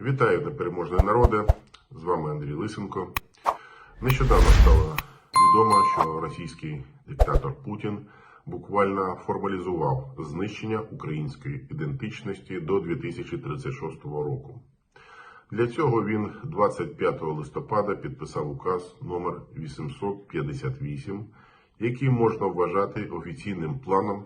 Вітаю непереможний народи! З вами Андрій Лисенко. Нещодавно стало відомо, що російський диктатор Путін буквально формалізував знищення української ідентичності до 2036 року. Для цього він 25 листопада підписав указ номер 858, який можна вважати офіційним планом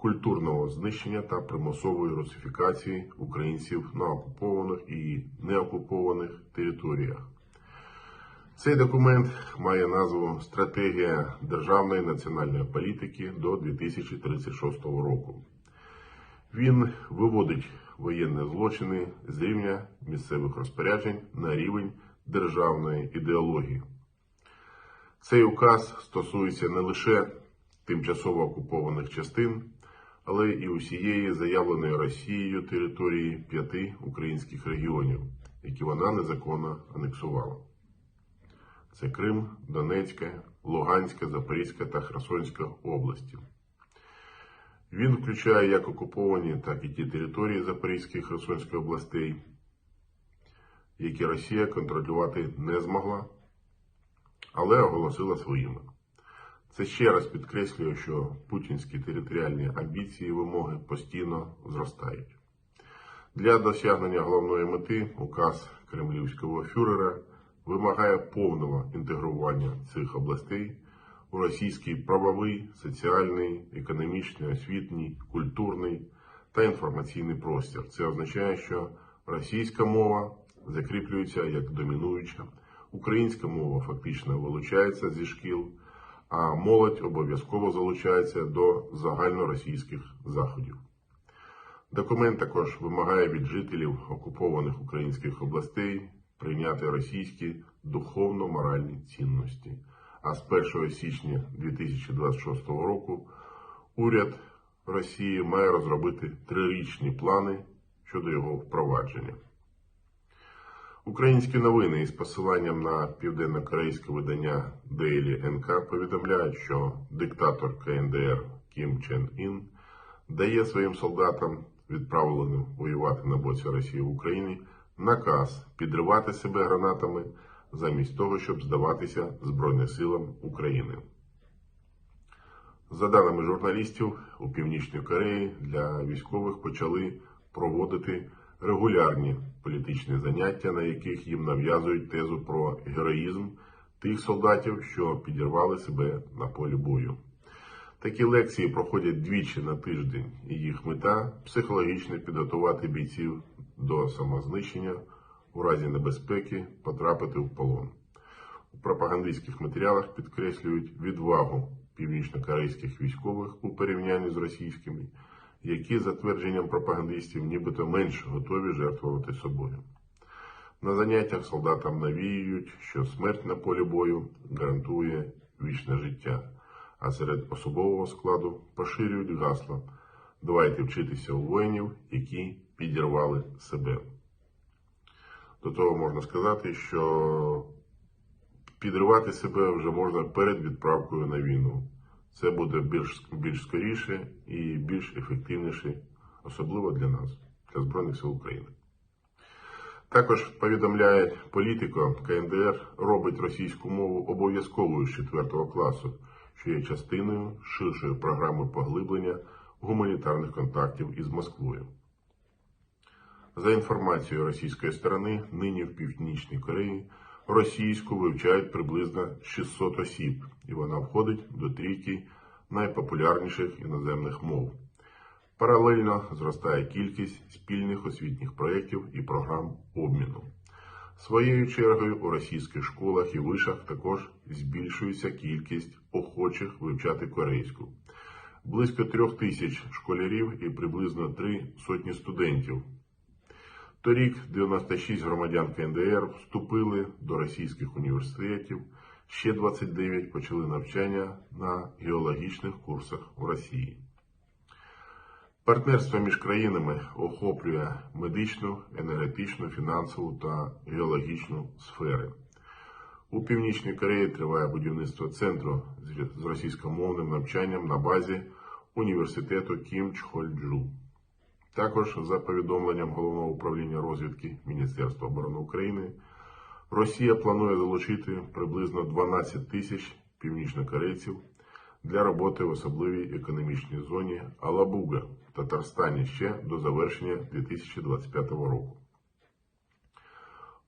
культурного знищення та примусової русифікації українців на окупованих і неокупованих територіях. Цей документ має назву Стратегія державної національної політики до 2036 року. Він виводить воєнні злочини з рівня місцевих розпоряджень на рівень державної ідеології. Цей указ стосується не лише тимчасово окупованих частин, але і усієї заявленої Росією території п'яти українських регіонів, які вона незаконно анексувала. Це Крим, Донецька, Луганська, Запорізька та Херсонська області. Він включає як окуповані, так і ті території Запорізької і Херсонської областей, які Росія контролювати не змогла, але оголосила своїми. Це ще раз підкреслює, що путінські територіальні амбіції і вимоги постійно зростають. Для досягнення головної мети указ кремлівського фюрера вимагає повного інтегрування цих областей у російський правовий, соціальний, економічний, освітній, культурний та інформаційний простір. Це означає, що російська мова закріплюється як домінуюча, українська мова фактично вилучається зі шкіл, а молодь обов'язково залучається до загальноросійських заходів. Документ також вимагає від жителів окупованих українських областей прийняти російські духовно-моральні цінності. А з 1 січня 2026 року уряд Росії має розробити трирічні плани щодо його впровадження. Українські новини із посиланням на південно-корейське видання Daily NK повідомляють, що диктатор КНДР Кім Чен Ін дає своїм солдатам, відправленим воювати на боці Росії в Україні, наказ підривати себе гранатами замість того, щоб здаватися Збройним силам України. За даними журналістів, у Північній Кореї для військових почали проводити регулярні політичні заняття, на яких їм нав'язують тезу про героїзм тих солдатів, що підірвали себе на полі бою. Такі лекції проходять двічі на тиждень, і їх мета психологічно підготувати бійців до самознищення у разі небезпеки потрапити в полон. У пропагандистських матеріалах підкреслюють відвагу північнокорейських військових у порівнянні з російськими, які, за твердженням пропагандистів, нібито менш готові жертвувати собою. На заняттях солдатам навіюють, що смерть на полі бою гарантує вічне життя, а серед особового складу поширюють гасло Давайте вчитися у воїнів, які підірвали себе. До того можна сказати, що підривати себе вже можна перед відправкою на війну. Це буде більш, більш скоріше і більш ефективніше, особливо для нас, для Збройних сил України. Також повідомляє політико, КНДР робить російську мову обов'язковою з 4 класу, що є частиною ширшої програми поглиблення гуманітарних контактів із Москвою. За інформацією російської сторони, нині в Північній Кореї російську вивчають приблизно 600 осіб, і вона входить до трійки найпопулярніших іноземних мов. Паралельно зростає кількість спільних освітніх проєктів і програм обміну. Своєю чергою у російських школах і вишах також збільшується кількість охочих вивчати корейську. Близько трьох тисяч школярів і приблизно три сотні студентів. Торік 96 громадян КНДР вступили до російських університетів, ще 29 почали навчання на геологічних курсах в Росії. Партнерство між країнами охоплює медичну, енергетичну, фінансову та геологічну сфери. У Північній Кореї триває будівництво центру з російськомовним навчанням на базі університету Кім Чхольджу. Також за повідомленням головного управління розвідки Міністерства оборони України, Росія планує залучити приблизно 12 тисяч північнокорейців для роботи в особливій економічній зоні Алабуга в Татарстані ще до завершення 2025 року.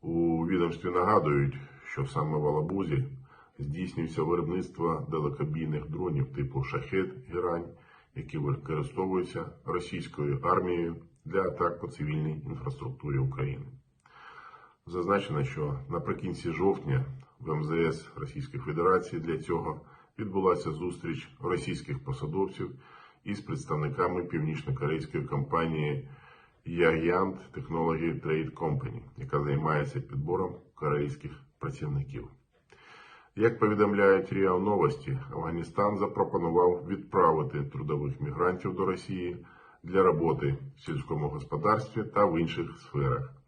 У відомстві нагадують, що саме в Алабузі здійснюється виробництво далекобійних дронів типу Шахет Герань, які використовуються російською армією для атак по цивільній інфраструктурі України. Зазначено, що наприкінці жовтня в МЗС Російської Федерації для цього відбулася зустріч російських посадовців із представниками північно-корейської компанії Yagyant Technology Trade Company, яка займається підбором корейських працівників. Як повідомляють РІА Новості, Афганістан запропонував відправити трудових мігрантів до Росії для роботи в сільському господарстві та в інших сферах.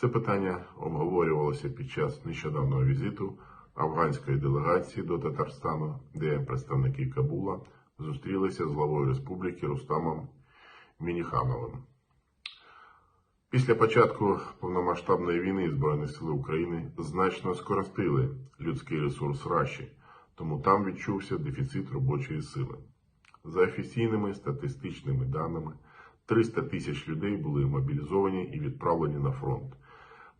Це питання обговорювалося під час нещодавнього візиту афганської делегації до Татарстану, де представники Кабула зустрілися з главою республіки Рустамом Мініхановим. Після початку повномасштабної війни Збройні сили України значно скоростили людський ресурс Раші, тому там відчувся дефіцит робочої сили. За офіційними статистичними даними, 300 тисяч людей були мобілізовані і відправлені на фронт.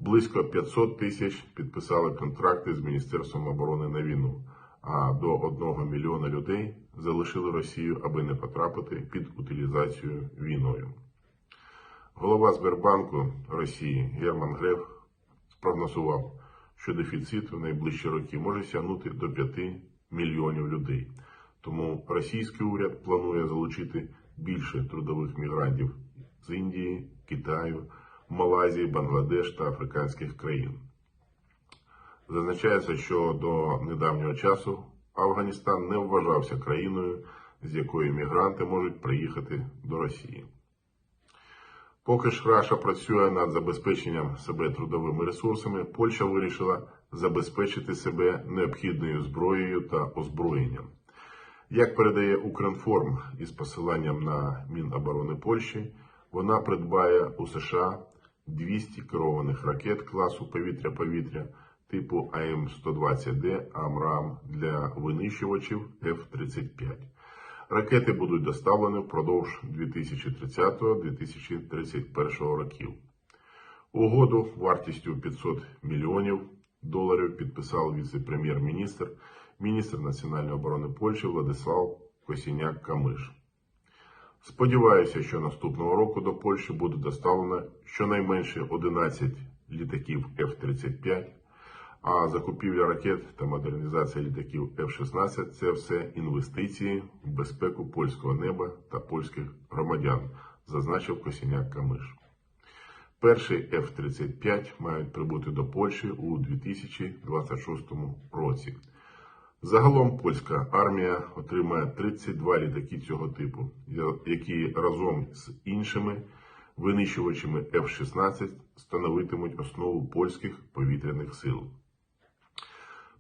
Близько 500 тисяч підписали контракти з Міністерством оборони на війну, а до 1 мільйона людей залишили Росію, аби не потрапити під утилізацію війною. Голова Сбербанку Росії Герман Греф спрогнозував, що дефіцит в найближчі роки може сягнути до 5 мільйонів людей. Тому російський уряд планує залучити більше трудових мігрантів з Індії, Китаю, Малайзії, Бангладеш та африканських країн. Зазначається, що до недавнього часу Афганістан не вважався країною, з якої мігранти можуть приїхати до Росії. Поки ж Раша працює над забезпеченням себе трудовими ресурсами, Польща вирішила забезпечити себе необхідною зброєю та озброєнням. Як передає Укрінформ із посиланням на Міноборони Польщі, вона придбає у США 200 керованих ракет класу повітря-повітря типу АМ-120Д Амрам для винищувачів F-35. Ракети будуть доставлені впродовж 2030-2031 років. Угоду вартістю 500 мільйонів доларів підписав віце-прем'єр-міністр, міністр національної оборони Польщі Владислав Косіняк Камиш. Сподіваюся, що наступного року до Польщі буде доставлено щонайменше 11 літаків F-35, а закупівля ракет та модернізація літаків F-16 це все інвестиції в безпеку польського неба та польських громадян, зазначив Косіняк Камиш. Перший F-35 мають прибути до Польщі у 2026 році. Загалом польська армія отримає 32 літаки цього типу, які разом з іншими винищувачами F-16 становитимуть основу польських повітряних сил.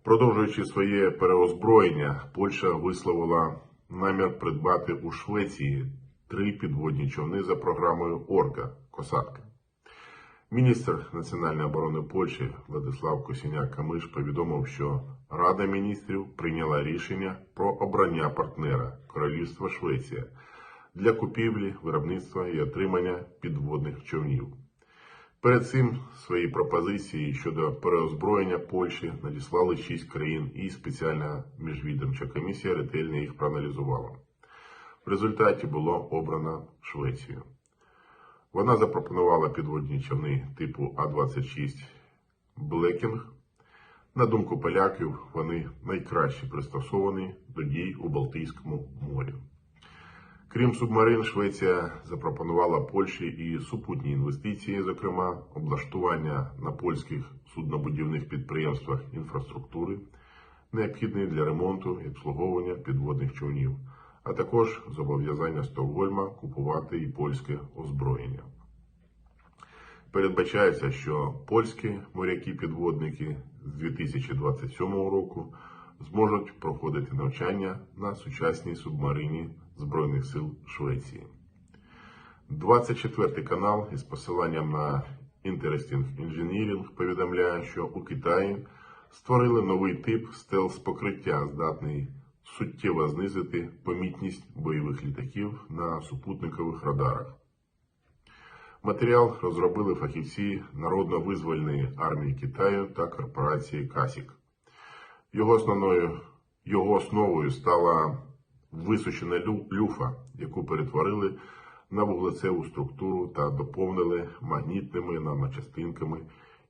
Продовжуючи своє переозброєння, Польща висловила намір придбати у Швеції три підводні човни за програмою Орка Косатка. Міністр національної оборони Польщі Владислав Косіняк Камиш повідомив, що Рада міністрів прийняла рішення про обрання партнера Королівства Швеція для купівлі, виробництва і отримання підводних човнів. Перед цим свої пропозиції щодо переозброєння Польщі надіслали шість країн, і спеціальна міжвідомча комісія ретельно їх проаналізувала. В результаті було обрано Швецію. Вона запропонувала підводні човни типу А-26 Блекінг. На думку поляків, вони найкраще пристосовані до дій у Балтійському морі. Крім субмарин, Швеція запропонувала Польщі і супутні інвестиції, зокрема облаштування на польських суднобудівних підприємствах інфраструктури, необхідної для ремонту і обслуговування підводних човнів, а також зобов'язання Стокгольма купувати і польське озброєння. Передбачається, що польські моряки-підводники з 2027 року зможуть проходити навчання на сучасній субмарині Збройних сил Швеції. 24 канал із посиланням на Interesting Engineering повідомляє, що у Китаї створили новий тип стелс-покриття, здатний суттєво знизити помітність бойових літаків на супутникових радарах. Матеріал розробили фахівці Народно-визвольної армії Китаю та корпорації Касік. Його основною його основою стала висушена люфа, яку перетворили на вуглецеву структуру та доповнили магнітними наночастинками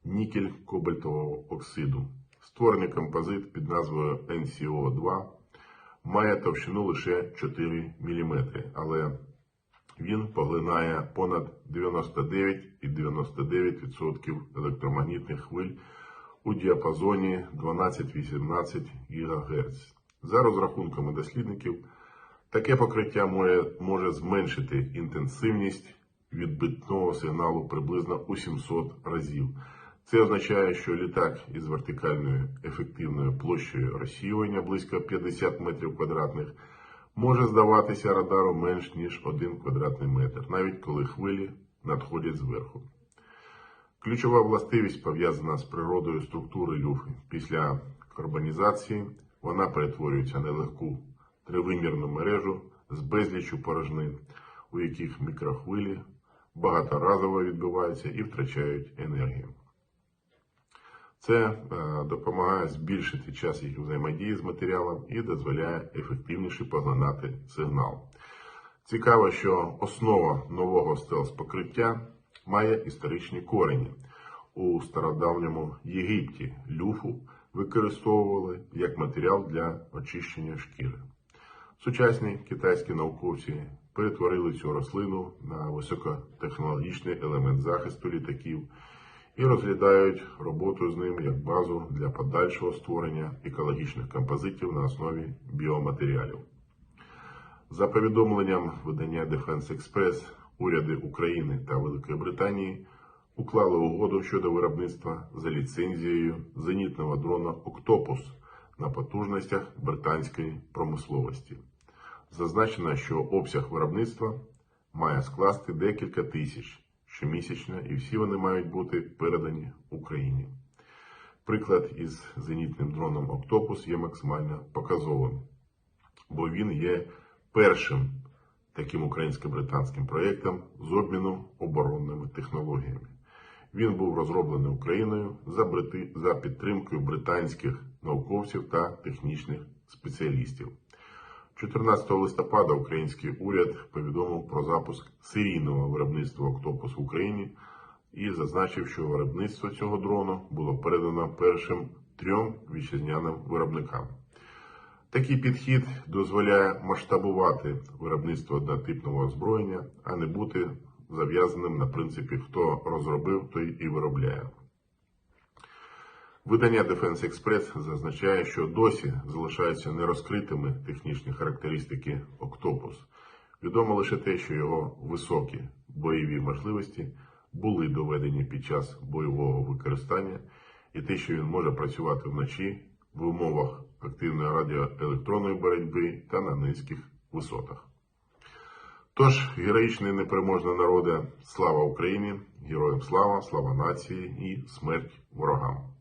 нікель кобальтового оксиду. Створений композит під назвою NCO2 має товщину лише 4 мм, але він поглинає понад 99,99% електромагнітних хвиль у діапазоні 12-18 ГГц. За розрахунками дослідників, таке покриття може, може зменшити інтенсивність відбитного сигналу приблизно у 700 разів. Це означає, що літак із вертикальною ефективною площею розсіювання близько 50 метрів квадратних може здаватися радару менш ніж 1 квадратний метр, навіть коли хвилі надходять зверху. Ключова властивість пов'язана з природою структури люфи. Після карбонізації вона перетворюється на легку тривимірну мережу з безліччю порожнин, у яких мікрохвилі багаторазово відбиваються і втрачають енергію. Це е, допомагає збільшити час їх взаємодії з матеріалом і дозволяє ефективніше поглинати сигнал. Цікаво, що основа нового стелс-покриття має історичні корені. У стародавньому Єгипті люфу використовували як матеріал для очищення шкіри. Сучасні китайські науковці перетворили цю рослину на високотехнологічний елемент захисту літаків і розглядають роботу з ним як базу для подальшого створення екологічних композитів на основі біоматеріалів. За повідомленням видання Defense Express, уряди України та Великої Британії уклали угоду щодо виробництва за ліцензією зенітного дрона Октопус на потужностях британської промисловості. Зазначено, що обсяг виробництва має скласти декілька тисяч щомісячно, і всі вони мають бути передані Україні. Приклад із зенітним дроном Октопус є максимально показовим, бо він є першим таким українсько-британським проєктом з обміну оборонними технологіями. Він був розроблений Україною за, брити... за підтримкою британських науковців та технічних спеціалістів. 14 листопада український уряд повідомив про запуск серійного виробництва Октопус в Україні і зазначив, що виробництво цього дрону було передано першим трьом вітчизняним виробникам. Такий підхід дозволяє масштабувати виробництво однотипного озброєння, а не бути зав'язаним на принципі хто розробив, той і виробляє. Видання Defense Express зазначає, що досі залишаються нерозкритими технічні характеристики Octopus. Відомо лише те, що його високі бойові можливості були доведені під час бойового використання, і те, що він може працювати вночі в умовах активної радіоелектронної боротьби та на низьких висотах. Тож, героїчний непереможний народи, слава Україні, героям слава, слава нації і смерть ворогам.